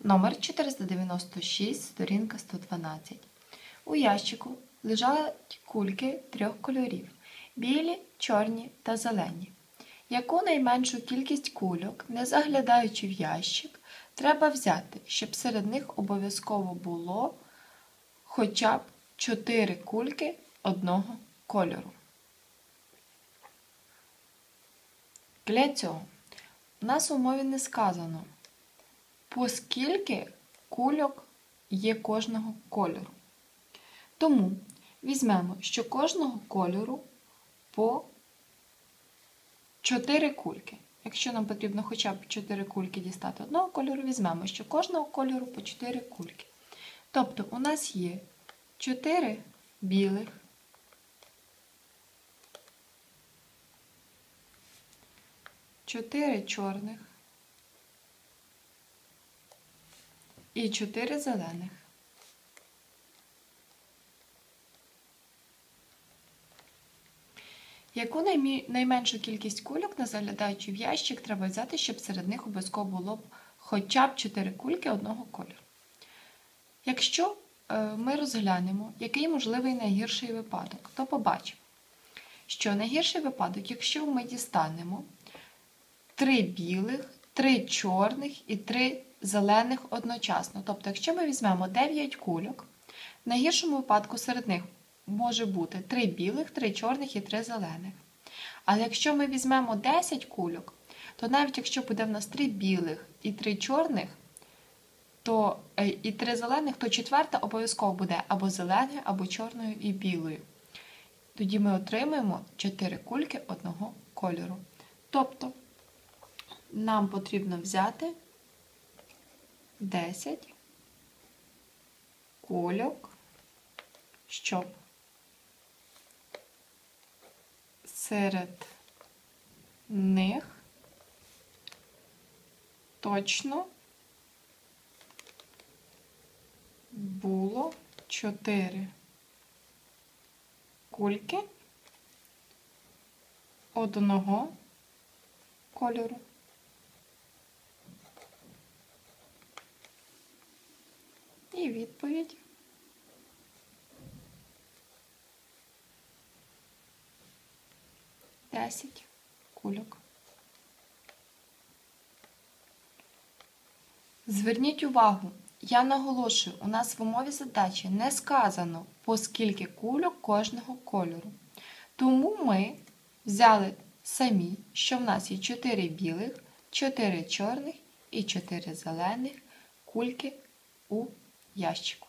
Номер 496, сторінка 112. У ящику лежать кульки трьох кольорів білі, чорні та зелені. Яку найменшу кількість кульок, не заглядаючи в ящик, треба взяти, щоб серед них обов'язково було хоча б 4 кульки одного кольору. Для цього у нас у умові не сказано, по скільки кульок є кожного кольору. Тому візьмемо, що кожного кольору по 4 кульки. Якщо нам потрібно хоча б 4 кульки дістати одного кольору, візьмемо, що кожного кольору по 4 кульки. Тобто у нас є 4 білих, чотири чорних і чотири зелених. Яку найменшу кількість кульок, не заглядаючи в ящик, треба взяти, щоб серед них обов'язково було б хоча б 4 кульки одного кольору. Якщо е, ми розглянемо, який можливий найгірший випадок, то побачимо, що найгірший випадок, якщо ми дістанемо 3 білих, 3 чорних і 3 зелених одночасно. Тобто, якщо ми візьмемо 9 кульок, в найгіршому випадку серед них може бути 3 білих, 3 чорних і 3 зелених. Але якщо ми візьмемо 10 кульок, то навіть якщо буде в нас 3 білих і 3 чорних, то е, і 3 зелених, то четверта обов'язково буде або зеленою, або чорною і білою. Тоді ми отримаємо 4 кульки одного кольору. Тобто нам потрібно взяти 10 кульок, щоб. Серед них. Точно. Було 4 кульки. Одного кольору. І відповідь. Десять кульок. Зверніть увагу, я наголошую, у нас в умові задачі не сказано, по скільки кульок кожного кольору. Тому ми взяли самі, що в нас є 4 білих, 4 чорних і 4 зелених кульки у ящику.